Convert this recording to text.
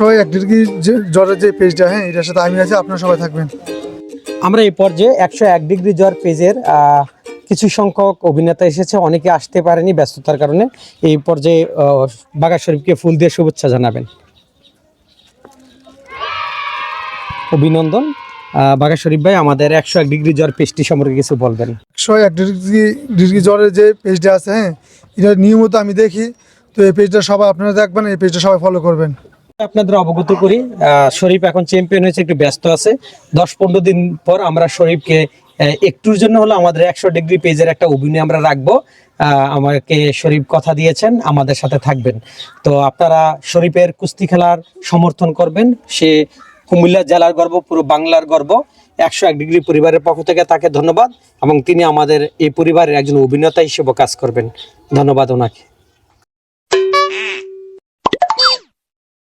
একশো এক ডিগ্রি যে জ্বরের যে পেজটা হ্যাঁ এটার সাথে আমি আছি আপনারা সবাই থাকবেন। আমরা এই পর্যায়ে একশো এক ডিগ্রি জ্বর পেজের কিছু সংখ্যক অভিনেতা এসেছে অনেকে আসতে পারেনি ব্যস্ততার কারণে। এই পর্যায়ে বাঘা শরীফকে ফুল দিয়ে শুভেচ্ছা জানাবেন। অভিনন্দন। বাঘা শরীফ ভাই আমাদের একশো এক ডিগ্রি জ্বর পেজটি সম্পর্কে কিছু বলবেন। একশো এক ডিগ্রি ডিগ্রি জ্বরের যে পেজটা আছে হ্যাঁ এটা নিয়মিত আমি দেখি। তো এই পেজটা সবাই আপনারা দেখবেন এই পেজটা সবাই ফলো করবেন। আপনাদের অবগত করি শরীফ এখন চ্যাম্পিয়ন হয়েছে, একটু ব্যস্ত আছে। দশ পনেরো দিন পর আমরা শরীফকে একটুর জন্য হলো আমাদের একশো ডিগ্রি পেজের একটা অভিনয় আমরা রাখব। আমাকে শরীফ কথা দিয়েছেন, আমাদের সাথে থাকবেন। তো আপনারা শরীফের কুস্তি খেলার সমর্থন করবেন। সে কুমিল্লা জেলার গর্ব, পুরো বাংলার গর্ব। একশো এক ডিগ্রি পরিবারের পক্ষ থেকে তাকে ধন্যবাদ এবং তিনি আমাদের এই পরিবারের একজন অভিনেতা হিসেবে কাজ করবেন। ধন্যবাদ ওনাকে।